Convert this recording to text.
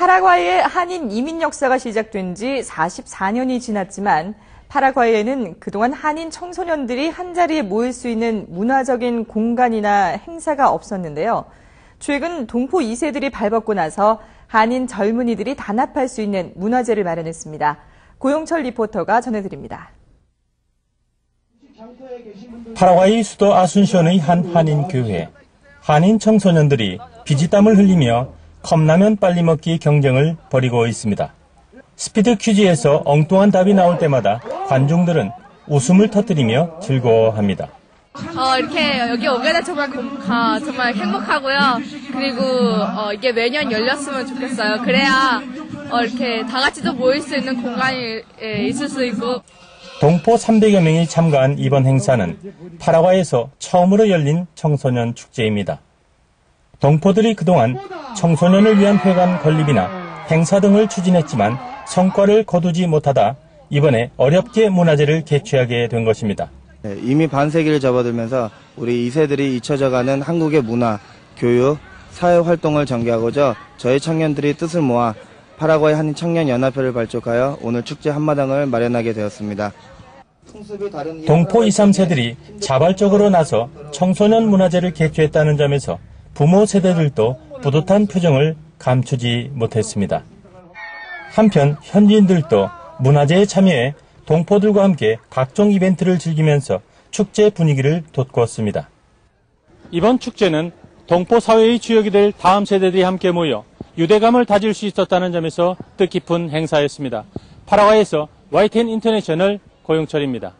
파라과이의 한인 이민 역사가 시작된 지 44년이 지났지만 파라과이에는 그동안 한인 청소년들이 한자리에 모일 수 있는 문화적인 공간이나 행사가 없었는데요. 최근 동포 2세들이 발벗고 나서 한인 젊은이들이 단합할 수 있는 문화재를 마련했습니다. 고용철 리포터가 전해드립니다. 파라과이 수도 아순션의 한 한인 교회. 한인 청소년들이 비지땀을 흘리며 컵라면 빨리 먹기 경쟁을 벌이고 있습니다. 스피드 퀴즈에서 엉뚱한 답이 나올 때마다 관중들은 웃음을 터뜨리며 즐거워합니다. 어, 이렇게 여기 오게 돼 정말 고, 아, 정말 행복하고요. 그리고 어, 이게 매년 열렸으면 좋겠어요. 그래야 어, 이렇게 다 같이 또 모일 수 있는 공간이 예, 있을 수 있고. 동포 300여 명이 참가한 이번 행사는 파라과에서 처음으로 열린 청소년 축제입니다. 동포들이 그동안 청소년을 위한 회관 건립이나 행사 등을 추진했지만 성과를 거두지 못하다 이번에 어렵게 문화재를 개최하게 된 것입니다. 네, 이미 반세기를 접어들면서 우리 2세들이 잊혀져가는 한국의 문화, 교육, 사회 활동을 전개하고자 저희 청년들이 뜻을 모아 파라과이 한인 청년 연합회를 발족하여 오늘 축제 한마당을 마련하게 되었습니다. 동포 2, 3세들이 자발적으로 나서 청소년 문화제를 개최했다는 점에서 부모 세대들도 뿌듯한 표정을 감추지 못했습니다. 한편 현지인들도 문화제에 참여해 동포들과 함께 각종 이벤트를 즐기면서 축제 분위기를 돋구었습니다. 이번 축제는 동포 사회의 주역이 될 다음 세대들이 함께 모여 유대감을 다질 수 있었다는 점에서 뜻깊은 행사였습니다. 파라과이에서 YTN 인터내셔널 고용철입니다.